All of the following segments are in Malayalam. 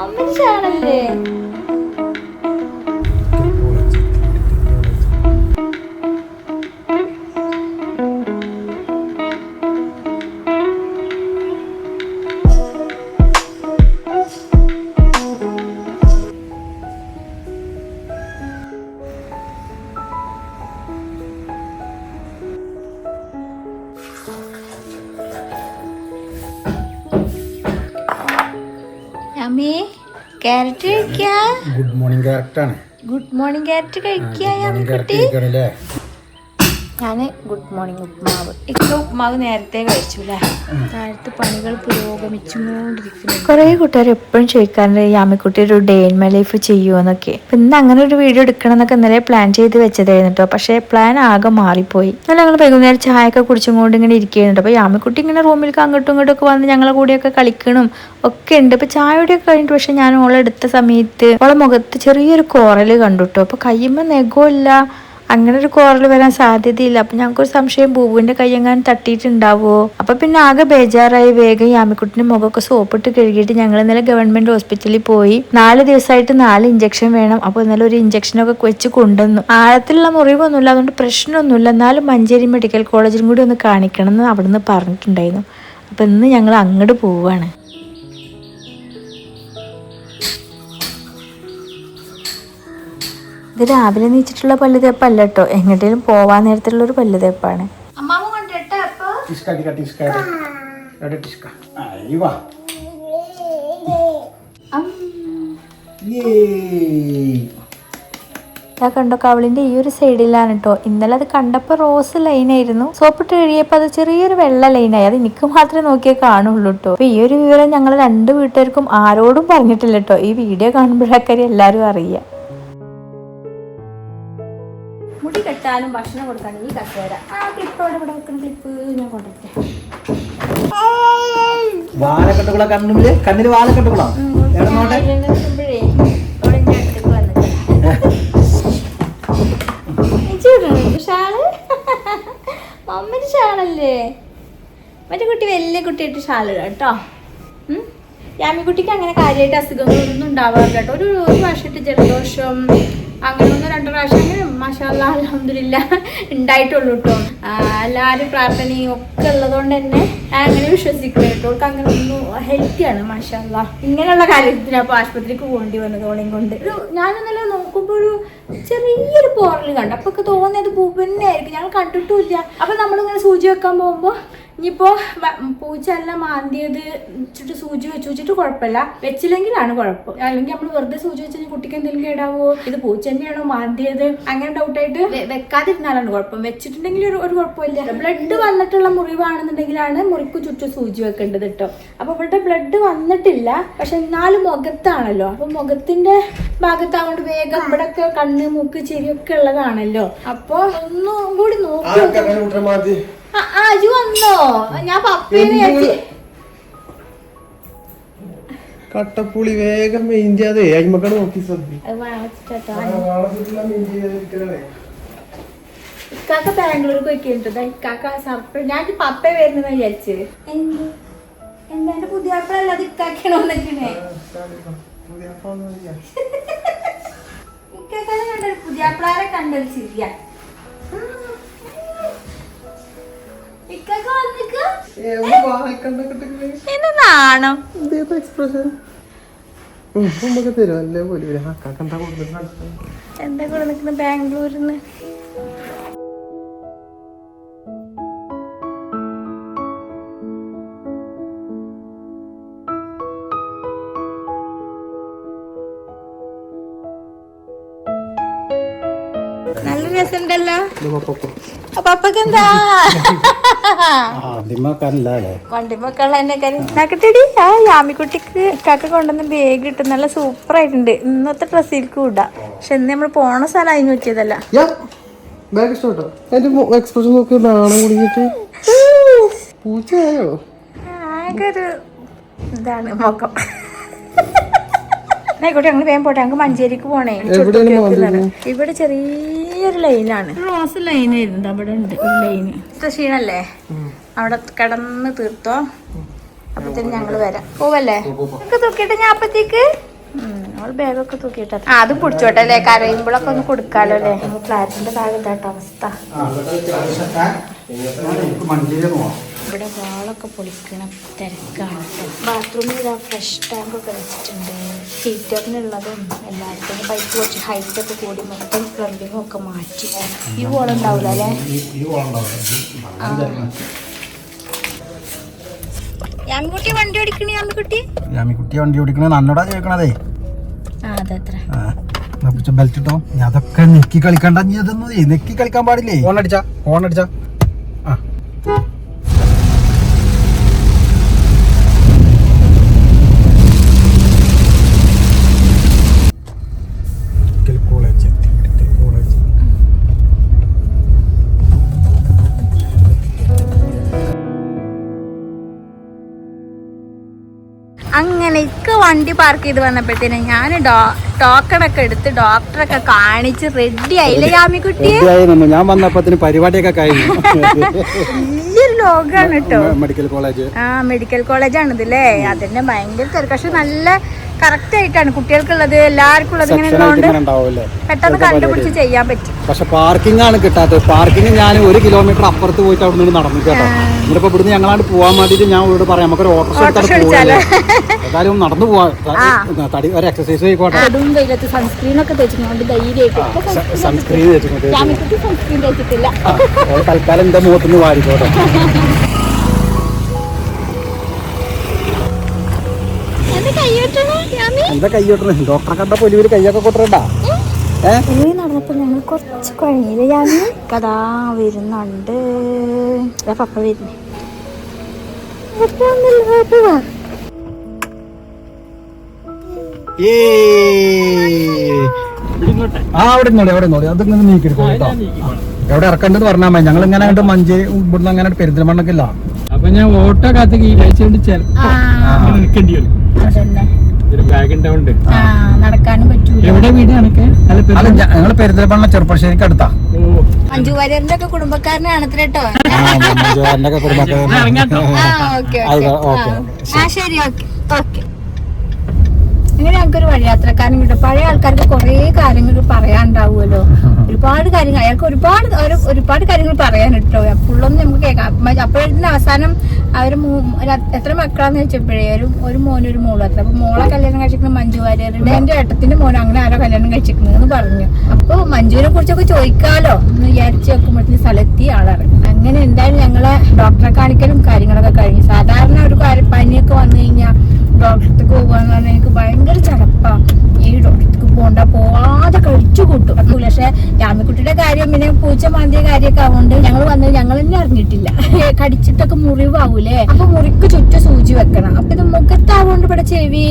അമ്മച്ചാണല്ലേ അമ്മേ ക്യാരറ്റ് കഴിക്കാ? ഗുഡ് മോർണിംഗ് കറക്റ്റാണ് ഗുഡ് മോർണിംഗ് ക്യാരറ്റ് കഴിക്കാ കുട്ടി ഞാൻ ഗുഡ് മോർണിംഗ് ഉപ്മാവ് ഇക്ക ഉപ്മാവ് നേരത്തെ കഴിച്ചു അല്ലേ താഴത്ത് പണികൾ പുരോഗമിച്ചുകൊണ്ടിരിക്കുന്നു. കുറേ കൂട്ടുകാർ എപ്പോഴും ചോദിക്കാറുണ്ട് യാമിക്കുട്ടി ഒരു ഡേ ഇൻ മൈ ലൈഫ് ചെയ്യുമെന്നൊക്കെ അപ്പൊ ഇന്ന് അങ്ങനെ ഒരു വീഡിയോ എടുക്കണം എന്നൊക്കെ ഇന്നലെ പ്ലാൻ ചെയ്ത് വെച്ചതായിരുന്നു കേട്ടോ പക്ഷേ പ്ലാൻ ആകെ മാറിപ്പോയി. എന്നാൽ ഞങ്ങൾ വൈകുന്നേരം ചായയൊക്കെ കുടിച്ചും കൊണ്ട് ഇങ്ങനെ ഇരിക്കുന്നുണ്ട് അപ്പൊ യാമിക്കുട്ടി ഇങ്ങനെ റൂമിലേക്ക് അങ്ങോട്ടും ഇങ്ങോട്ടും ഒക്കെ വന്ന് ഞങ്ങളെ കൂടെയൊക്കെ കളിക്കണം ഒക്കെ ഉണ്ട്. ഇപ്പൊ ഒക്കെ കഴിഞ്ഞിട്ട് പക്ഷേ ഞാൻ ഓളെടുത്ത സമയത്ത് ഓളെ മുഖത്ത് ചെറിയൊരു കോറൽ കണ്ടു കേട്ടോ അപ്പൊ കയ്യുമ്പോ നെഗമില്ല അങ്ങനെ ഒരു കോറൽ വരാൻ സാധ്യതയില്ല. അപ്പൊ ഞങ്ങൾക്കൊരു സംശയം ബൂബുവിന്റെ കയ്യെങ്ങാനും തട്ടിയിട്ടുണ്ടാവോ? അപ്പൊ പിന്നെ ആകെ ബേജാറായി വേഗം യാമിക്കുട്ടിന് മുഖമൊക്കെ സോപ്പിട്ട് കഴുകിയിട്ട് ഞങ്ങൾ ഇന്നലെ ഗവൺമെന്റ് ഹോസ്പിറ്റലിൽ പോയി. നാല് ദിവസമായിട്ട് നാല് ഇഞ്ചക്ഷൻ വേണം. അപ്പൊ ഇന്നലെ ഒരു ഇഞ്ചക്ഷനൊക്കെ വെച്ച് കൊണ്ടുവന്നു. ആഴത്തിലുള്ള മുറിവൊന്നുമില്ല. അതുകൊണ്ട് പ്രശ്നമൊന്നുമില്ല. എന്നാലും മഞ്ചേരി മെഡിക്കൽ കോളേജിലും കൂടി ഒന്ന് കാണിക്കണം എന്ന് അവിടുന്ന് പറഞ്ഞിട്ടുണ്ടായിരുന്നു. അപ്പൊ ഇന്ന് ഞങ്ങൾ അങ്ങോട്ട് പോവാണ്. ഇത് രാവിലെ നീച്ചിട്ടുള്ള പല്ല് തേപ്പല്ല കേട്ടോ എങ്ങോട്ടേലും പോവാൻ നേരത്തുള്ള ഒരു പല്ല് തേപ്പാണ്. ആ കണ്ടോ കവളിന്റെ ഈ ഒരു സൈഡിലാണ് കേട്ടോ ഇന്നലെ അത് കണ്ടപ്പോൾ റോസ് ലൈൻ ആയിരുന്നു സോപ്പിട്ട് കഴിയപ്പോൾ അത് ചെറിയൊരു വെള്ള ലൈനായി. അത് എനിക്ക് മാത്രമേ നോക്കിയേ കാണുള്ളൂ കേട്ടോ അപ്പൊ ഈ ഒരു വിവരം ഞങ്ങൾ രണ്ട് വീട്ടുകാർക്കും ആരോടും പറഞ്ഞിട്ടില്ല കേട്ടോ ഈ വീഡിയോ കാണുമ്പോഴേക്കാര് എല്ലാവരും അറിയാം. മുടി കെട്ടാനും ഭക്ഷണം കൊടുക്കാനും ഈ കസേര. ആ ക്ലിപ്പോടെ ഇവിടെ വെക്കുന്ന ക്ലിപ്പ് ഞാൻ കൊണ്ടുവരട്ടെ. വാലക്കെട്ടുകളാ കണ്ണിൽ കണ്ണിൽ വാലക്കെട്ടുകളാ? എവിടെ നോട്ടെ? ഷാളല്ലേ? മറ്റേ കുട്ടി വലിയ കുട്ടിയായിട്ട് ഷാൾ കേട്ടോ. യാമിക്കുട്ടിക്ക് അങ്ങനെ കാര്യമായിട്ട് അസുഖങ്ങളൊന്നും ഉണ്ടാവാറില്ല കേട്ടോ. ഒരു ഒരു പ്രാവശ്യമായിട്ട് ജലദോഷം അങ്ങനെ ഒന്ന് രണ്ട് പ്രാവശ്യം അങ്ങനെ മാഷാല്ല അലഹമില്ല ഉണ്ടായിട്ടുള്ളൂ കേട്ടോ എല്ലാവരും പ്രാർത്ഥനയും ഒക്കെ ഉള്ളതുകൊണ്ട് തന്നെ അങ്ങനെ വിശ്വസിക്കുന്നു കേട്ടോ അവൾക്ക് അങ്ങനെ ഒന്നും ഹെൽത്തിയാണ് മാഷാല്ല ഇങ്ങനെയുള്ള കാര്യത്തിന് അപ്പോൾ ആശുപത്രിക്ക് പോകേണ്ടി വന്നത് ഓളെയും കൊണ്ട്. ഒരു ഞാനിന്നലെ നോക്കുമ്പോൾ ഒരു ചെറിയൊരു പോറൽ കണ്ടു. അപ്പൊ ഒക്കെ തോന്നിയത് പൂപ്പന്നെ ആയിരിക്കും. ഞങ്ങൾ കണ്ടിട്ടുമില്ല അപ്പൊ നമ്മളിങ്ങനെ സൂചി വെക്കാൻ പോകുമ്പോൾ ഇനിയിപ്പോ പൂച്ച എല്ലാം മാന്തിയത് വെച്ചിട്ട് സൂചി വെച്ച്. വെച്ചിട്ട് കുഴപ്പമില്ല. വെച്ചില്ലെങ്കിലാണ് കുഴപ്പം. അല്ലെങ്കിൽ നമ്മൾ വെറുതെ സൂചി വെച്ച് കഴിഞ്ഞാൽ കുട്ടിക്ക് എന്തെങ്കിലും കേടാവോ? ഇത് പൂച്ച തന്നെയാണോ മാന്തിയത്? അങ്ങനെ ഡൗട്ടായിട്ട് വെക്കാതിരുന്നാലാണ് കുഴപ്പം. വെച്ചിട്ടുണ്ടെങ്കിൽ ഒരു ഒരു കുഴപ്പമില്ല. ബ്ലഡ് വന്നിട്ടുള്ള മുറിവാണെന്നുണ്ടെങ്കിലാണ് മുറിക്ക് ചുറ്റും സൂചി വെക്കേണ്ടത് കേട്ടോ അപ്പൊ ഇവിടെ ബ്ലഡ് വന്നിട്ടില്ല. പക്ഷെ എന്നാലും മുഖത്താണല്ലോ. അപ്പൊ മുഖത്തിന്റെ ഭാഗത്താകൊണ്ട് വേഗം ഇവിടെ ഒക്കെ കണ്ണ് മൂക്ക് ചെരിയൊക്കെ ഉള്ളതാണല്ലോ. അപ്പൊ ഒന്നും കൂടി നോക്കി അജു വന്നോ. ഞാൻ പപ്പേനെ വിചാരിച്ച് കട്ടപ്പുളി വേഗം മെയിൻ ചെയ്യാതെ അയിമക്കാണ് നോക്കി അത് ഇക്കാക്ക ബാംഗ്ലൂർക്ക് പോയിട്ടുണ്ട്. ഇക്കാക്ക സർപ്രൈസ് ഞാൻ പപ്പ വരുന്ന വിചാരിച്ച്. എന്ത്? പുതിയ ആപ്പിളല്ലാതെ ഇക്കാക്കണോ നിൽക്കണേ ഇക്കാക്കാനെ കണ്ടൊരു പുതിയ ആപ്പിളാരെ കണ്ടൊരു ചിരിയ. ഇക്കാക്ക വന്നിക്ക? എന്നെ നാണം. എക്സ്പ്രഷൻ നമുക്ക് തരും അല്ലേ പോലും. എന്താ കൂടെ നിൽക്കുന്ന ബാംഗ്ലൂരിന്ന്. അപ്പൊ അപ്പൊക്കെ എന്താ? ആദ്യമക്കാനല്ലേ വണ്ടി മക്കളെ എന്നെ കരുന്നാക്കട്ടെടി ആ യാമിക്കുട്ടിക്ക് ഇക്കാക്ക കൊണ്ടുവന്ന ബാഗ് ഇട്ട് നല്ല സൂപ്പർ ആയിട്ടുണ്ട്. ഇന്നത്തെ ഡ്രസ്സിൽ കൂടാ പക്ഷെ ഇന്ന് നമ്മൾ പോണ സ്ഥലം അതിന് പറ്റിയതല്ല. ബാഗ് ഇഷ്ടപ്പെട്ടോ? എന്റെ എക്സ്പ്രഷൻ നോക്കി നാണം കുടിങ്ങിട്ട് പൂച്ചയായോ? ആകെ ഒരു ഇതാണ് മുഖം ആയിക്കോട്ടെ ഞങ്ങൾ വേഗം പോട്ടെ ഞങ്ങൾക്ക് മഞ്ചേരിക്ക് പോണേ. ഇവിടെ ചെറിയൊരു ലൈനാണ്. റോസ് ലൈൻ ആയിരുന്നു അവിടെ ഉണ്ട് ലൈന് ക്ഷീണല്ലേ? അവിടെ കിടന്ന് തീർത്തോ? അപ്പത്തേനും ഞങ്ങൾ വരാം. പോവല്ലേ? ഒക്കെ തൂക്കിയിട്ട് ഞാൻ അപ്പത്തേക്ക് നമ്മൾ ബാഗൊക്കെ തൂക്കിയിട്ട്. ആ അത് പിടിച്ചോട്ടെ അല്ലേ? കരയുമ്പോഴൊക്കെ ഒന്ന് കൊടുക്കാലോ അല്ലേ? ഫ്ലാറ്റിന്റെ താഴെ ഇതാട്ടോ അവസ്ഥ. ഇവിടെ വാളൊക്കെ പൊളിക്കണ തിരക്കാണ് ബാത്റൂമിൽ ഇതാ ഫ്രഷ് ടാങ്ക് ഒക്കെ വെച്ചിട്ടുണ്ട്. ഹീറ്ററിനുള്ളതും എല്ലായിടത്തും പൈപ്പ് കുറച്ച് ഹൈറ്റ് ഒക്കെ കൂടി മൊത്തം പ്ലംബിങ്ങും ഒക്കെ മാറ്റി. ഈ വോളുണ്ടാവില്ല അല്ലേ? യാമിക്കുട്ടി വണ്ടി ഓടിക്കണേ യാമിക്കുട്ടി? വണ്ടി ഓടിക്കണേ. നന്നോടാ ചോദിക്കണതേ ആ അതെത്ര ബെൽറ്റ് ഇട്ടോ. ഞാൻ അതൊക്കെ നെക്കി കളിക്കണ്ട നീ അതൊന്നും നെക്കി കളിക്കാൻ പാടില്ലേ? ഫോൺ അടിച്ചാ ഫോൺ അടിച്ചാ. ആ. അങ്ങനെ ഇക്ക വണ്ടി പാർക്ക് ചെയ്ത് വന്നപ്പോഴത്തേനും ഞാൻ ടോക്കൺ ഒക്കെ എടുത്ത് ഡോക്ടറൊക്കെ കാണിച്ച് റെഡി ആയില്ലേ യാമിക്കുട്ടി ഞാൻ വന്നപ്പത്തിന് പരിപാടിയൊക്കെ കഴിഞ്ഞു. വലിയൊരു ലോകാണ് കേട്ടോ മെഡിക്കൽ കോളേജ് ആ മെഡിക്കൽ കോളേജാണ് ഇതില്ലേ അതിന്റെ ഭയങ്കര തിരക്ക്. പക്ഷെ നല്ല കറക്റ്റ് ആയിട്ടാണ്. കുട്ടികൾക്കുള്ളത് എല്ലാവർക്കും ഉള്ളത് ഇങ്ങനെ ഉള്ളതുകൊണ്ട് പെട്ടെന്ന് കണ്ടുപിടിച്ച് ചെയ്യാൻ പറ്റും. പക്ഷെ പാർക്കിംഗ് ആണ് കിട്ടാത്തത്. പാർക്കിംഗ് ഞാൻ ഒരു കിലോമീറ്റർ അപ്പുറത്ത് പോയിട്ട് അവിടെ നിന്ന് നടന്നു കേട്ടോ. ഇവിടെ ഇവിടുന്ന് ഞങ്ങളാണ് പോവാൻ വേണ്ടിട്ട് ഞാൻ ഇവിടെ പറയാം നമുക്ക് ഒരു ഓട്ടോ എടുത്താൽ ഏതായാലും നടന്നു പോവാം. തടി ഒരു എക്സസൈസ് ആയിക്കോട്ടെ. വെയിലത്ത് സൺസ്ക്രീൻ ഒക്കെ തേച്ചിട്ടുണ്ട് ധൈര്യമായിട്ട്. സൺസ്ക്രീൻ വെച്ചിട്ടുണ്ട് യാമിക്കുട്ടി സൺസ്ക്രീൻ തേച്ചിട്ടില്ല. ഓൾ തൽക്കാലം എന്റെ മുഖത്തുനിന്ന് വാരിക്കോട്ടെ. എന്താ കൈ കൊട്ടണേ. ഡോക്ടറെ കണ്ടപ്പോ വലിയൊരു കൈയൊക്കെ കൊട്ടണ്ടാ നടന്നപ്പോ ഞങ്ങൾ കുറച്ച് കുഴങ്ങിയില്ല ഞാൻ കഥാ വരുന്നുണ്ട്. പപ്പ വരുന്നേ. ആ അവിടെ അവിടെ നീക്കിയെടുക്കും കേട്ടോ. എവിടെ ഇറക്കേണ്ടത് പറഞ്ഞാ മതി. ഞങ്ങൾ ഇങ്ങനെ അങ്ങോട്ട് മഞ്ചേരി ഇവിടുന്ന് അങ്ങനെ പെരുന്തൽമണ്ണൊക്കെ ഇല്ല. അപ്പൊ ഞാൻ ഓട്ടോ കാത്തേക്ക് ഈ ചിലപ്പോ. നിൽക്കേണ്ടി വരും. നടക്കാനും ഞങ്ങൾ പെരിന്തൽമണ്ണ ചെറുപ്പശ്ശേരിക്ക് അടുത്താ. മഞ്ജു വാര്യറിന്റെ ഒക്കെ കുടുംബക്കാരനാണ് കേട്ടോ. ആ ഓക്കെ അത് ഓക്കെ ഓക്കെ. ആ ശരി ഓക്കെ ഓക്കെ. ഇങ്ങനെ ഞങ്ങൾക്കൊരു വഴിയാത്രക്കാരൻ കിട്ടും പഴയ ആൾക്കാർക്ക് കുറേ കാര്യങ്ങൾ പറയാനുണ്ടാവുമല്ലോ. ഒരുപാട് കാര്യങ്ങൾ അയാൾക്ക് ഒരുപാട് ഒരുപാട് കാര്യങ്ങൾ പറയാൻ കിട്ടോ. ഫുള്ളൊന്നും നമുക്ക് കേൾക്കാം. അപ്പോഴത്തെ അവസാനം അവർ എത്ര മക്കളാന്ന് വെച്ചപ്പോഴേ ഒരു ഒരു മോനും ഒരു മോളും അത്ര. അപ്പൊ മോളെ കല്യാണം കഴിച്ചിരിക്കുന്നത് മഞ്ജു വാര്യരുടെ എന്റെ ഏട്ടത്തിന്റെ മോൻ അങ്ങനെ ആരോ കല്യാണം കഴിച്ചിരിക്കുന്നത് പറഞ്ഞു. അപ്പൊ മഞ്ജുവിനെ കുറിച്ചൊക്കെ ചോദിക്കാലോ എന്ന് വിചാരിച്ച് നോക്കുമ്പോഴത്തേക്ക് സ്ഥലത്തി ആളറിയും അങ്ങനെ എന്തായാലും ഞങ്ങളെ ഡോക്ടറെ കാണിക്കലും കാര്യങ്ങളൊക്കെ കഴിഞ്ഞു. സാധാരണ ഒരു പനിയൊക്കെ വന്നു കഴിഞ്ഞാൽ ഡോക്ടർക്ക് പോകാന്ന് പറഞ്ഞാൽ എനിക്ക് ഭയങ്കര ചടപ്പാ. ഈ ഡോക്ടർക്ക് പോണ്ട പോവാതെ കഴിച്ചു കൂട്ടും. അക്കൂല പക്ഷെ യാമിക്കുട്ടിയുടെ കാര്യം പിന്നെ പൂച്ച മാന്തിയ കാര്യമൊക്കെ ആവുകൊണ്ട് ഞങ്ങൾ വന്നത് ഞങ്ങൾ തന്നെ അറിഞ്ഞിട്ടില്ല കടിച്ചിട്ടൊക്കെ മുറിവാവൂലേ? അപ്പൊ മുറിക്ക് ചുറ്റും സൂചി വെക്കണം. അപ്പൊ ഇത് മുഖത്താവുകൊണ്ട് ഇവിടെ ചെവി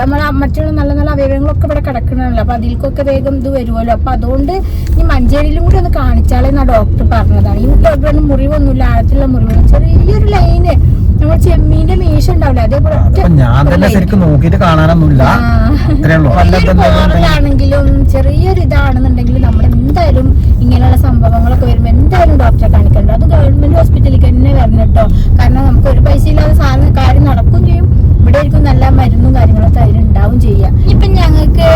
നമ്മളെ മറ്റുള്ള നല്ല നല്ല അവയവങ്ങളൊക്കെ ഇവിടെ കിടക്കണമല്ലോ അപ്പൊ അതിൽക്കൊക്കെ വേഗം ഇത് വരുമല്ലോ അപ്പൊ അതുകൊണ്ട് ഈ മഞ്ചേരിയിലും കൂടി ഒന്ന് കാണിച്ചാളെന്നാ ഡോക്ടർ പറഞ്ഞതാണ്. ഈ ഡോക്ടറിന് മുറിവൊന്നുമില്ല ആഴത്തിലുള്ള മുറിവ് ചെറിയൊരു ലൈന്. നമ്മൾ ചെമ്മീന്റെ മീശ ഉണ്ടാവില്ല? അതേപോലെ ഞാൻ തന്നെ ശരിക്കും നോക്കിട്ട് കാണാനൊന്നുമില്ല. ആണെങ്കിലും ചെറിയൊരു ഇതാണെന്നുണ്ടെങ്കിൽ നമ്മൾ എന്തായാലും ഇങ്ങനെയുള്ള സംഭവങ്ങളൊക്കെ വരുമ്പോൾ എന്തായാലും ഡോക്ടറെ കാണിക്കണ്ടോ? അത് ഗവൺമെന്റ് ഹോസ്പിറ്റലിൽ തന്നെ വരണം കേട്ടോ. കാരണം നമുക്ക് ഒരു പൈസ ഇല്ലാതെ സാധനം കാര്യം നടക്കും ചെയ്യും. ഇവിടെ ആയിരിക്കും നല്ല മരുന്നും കാര്യങ്ങളൊക്കെ അതിലുണ്ടാവും ചെയ്യാം. ഇപ്പൊ ഞങ്ങൾക്ക്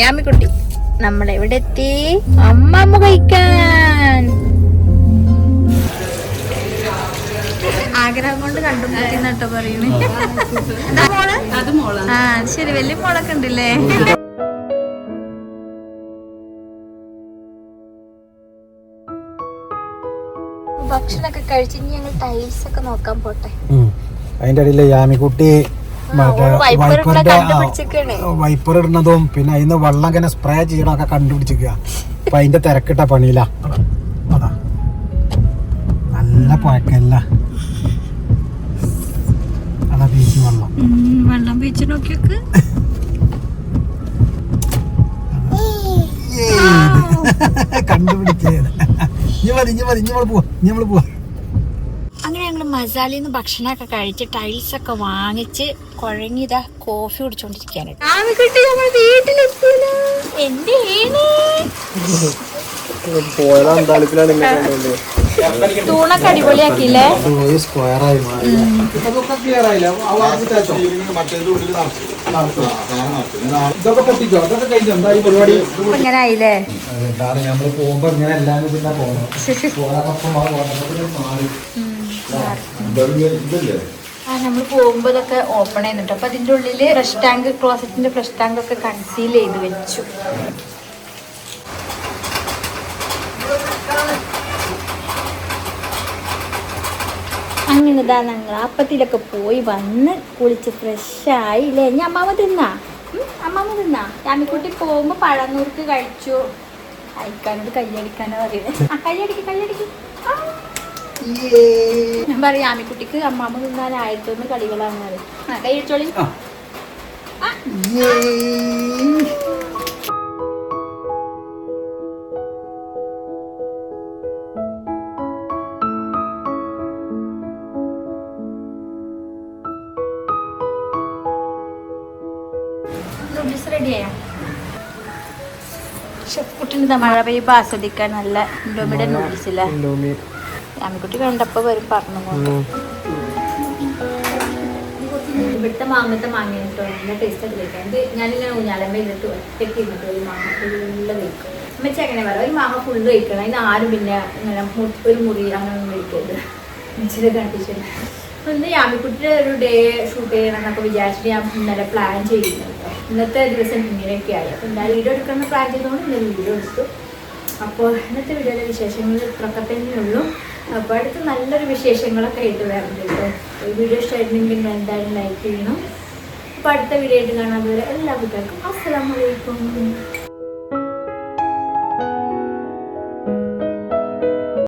യാമിക്കുട്ടി നമ്മൾ എവിടെ എത്തി അമ്മമ്മ കഴിക്കാൻ. ആഗ്രഹം കൊണ്ട് കണ്ടുമുട്ടി നട്ടോ പറയുന്നത് ആ ശരി വലിയ മോളൊക്കെ ഉണ്ടല്ലേ? ഭക്ഷണൊക്കെ കഴിച്ചിട്ട് ഞങ്ങൾ ടൈൽസ് ഒക്കെ നോക്കാൻ പോട്ടെ. അതിന്റെ ഇടയിൽ യാമിക്കുട്ടി വൈപ്പറിന്റെ വൈപ്പർ ഇടുന്നതും പിന്നെ അതിന്ന് വെള്ളം ഇങ്ങനെ സ്പ്രേ ചെയ്യണമൊക്കെ കണ്ടുപിടിച്ചിരിക്കുക. അപ്പൊ അതിന്റെ തിരക്കിട്ട പണിയില്ല അതാ. നല്ല പഴക്കല്ല. അതാ ബീച്ച് വെള്ളം. വെള്ളം നോക്കിയൊക്കെ. കണ്ടുപിടിച്ചത് ഇനി മതി ഇനി മതി ഇനി നമ്മൾ പോവാ ഇനി നമ്മൾ പോവാ. മസാലയിൽ നിന്ന് ഭക്ഷണമൊക്കെ കഴിച്ച് ടൈൽസ് ഒക്കെ വാങ്ങിച്ച് കുഴങ്ങിയതാ കോഫി കുടിച്ചോണ്ടിരിക്കാണ് തൂണൊക്കെ അടിപൊളിയാക്കിയില്ലേ ഇങ്ങനെ ആയില്ലേ പോകുമ്പോ ഇങ്ങനെ എല്ലാം ആ നമ്മൾ പോകുമ്പോ ഇതൊക്കെ ഓപ്പൺ ചെയ്യുന്നുണ്ട് അപ്പൊ അതിന്റെ ഉള്ളിൽ ഫ്രഷ് ടാങ്ക് ക്ലോസറ്റിന്റെ ഫ്രഷ് ടാങ്ക് ഒക്കെ കൺസീൽ ചെയ്ത് വെച്ചു. അങ്ങനെ ഇതാ ഞങ്ങൾ അപ്പത്തിലൊക്കെ പോയി വന്ന് കുളിച്ച് ഫ്രഷായി ഇല്ലേ ഞാൻ അമ്മാമ തിന്നാ? അമ്മാമ തിന്നാ? രാമിക്കുട്ടി പോകുമ്പോ പഴന്നൂർക്ക് കഴിച്ചു? അയക്കാനോട് കയ്യടിക്കാനോ പറയുന്നത് ആ കയ്യടിക്ക് കയ്യടിക്ക്. ഞാൻ പറയാം ആമിക്കുട്ടിക്ക് അമ്മാമ്മ തിന്നാൻ ആയിരത്തൊന്ന് കളികളാണ് ആ കൈയടിച്ചോളി റെഡിയായോ ഷെഫ്കുട്ടിന് മഴ പെയ്യുമ്പോൾ ആസ്വദിക്കാൻ നല്ല ഇൻഡോമിയുടെ നൂഡിൽസ് ഇല്ല? ഇൻഡോമി ആമിക്കുട്ടി കണ്ടപ്പോ വരും പറഞ്ഞു ഇവിടുത്തെ മാങ്ങത്തെ മാങ്ങ കേട്ടോ നല്ല ടേസ്റ്റ് കഴിക്കാം ഇത് ഞാനിങ്ങനെ ഊഞ്ഞാലമ്മ ഇരുന്നിട്ട് ഒറ്റയ്ക്ക് ഇരുന്നിട്ട് ഒരു മാങ്ങ ഫുള്ള് കഴിക്കും. അമ്മച്ച എങ്ങനെ പറയാം? ഒരു മാങ്ങ ഫുള്ള് കഴിക്കണം. അതിന് ആരും പിന്നെ ഇങ്ങനെ ഒരു മുറി അങ്ങനെ ഒന്നും കഴിക്കരുത്. അമ്മച്ചിയുടെ കണ്ടീഷൻ ഇന്ന് യാമിക്കുട്ടിയുടെ ഒരു ഡേ ഷൂട്ട് ചെയ്യണം എന്നൊക്കെ വിചാരിച്ചിട്ട് ഞാൻ ഇന്നലെ പ്ലാൻ ചെയ്യുന്നു ഇന്നത്തെ ദിവസം ഇങ്ങനെയൊക്കെ ആയി. അപ്പോൾ എന്തായാലും വീഡിയോ എടുക്കണം പ്ലാൻ ചെയ്തുകൊണ്ട് ഇന്നലെ വീഡിയോ എടുത്തു. അപ്പോൾ ഇന്നത്തെ വീഡിയോയിലെ വിശേഷങ്ങൾ ഇത്രയൊക്കെ തന്നെയുള്ളൂ. അപ്പോൾ അടുത്ത് നല്ലൊരു വിശേഷങ്ങളൊക്കെ ആയിട്ട് വരുന്നുണ്ട് കേട്ടോ. വീഡിയോ ഇഷ്ടമായിട്ടുണ്ടെങ്കിൽ എന്തായാലും ലൈക്ക് ചെയ്യണം. അപ്പോൾ അടുത്ത വീഡിയോ ആയിട്ട് കാണാൻ അതുവരെ എല്ലാ കുട്ടികൾക്കും അസ്സലാമലൈക്കും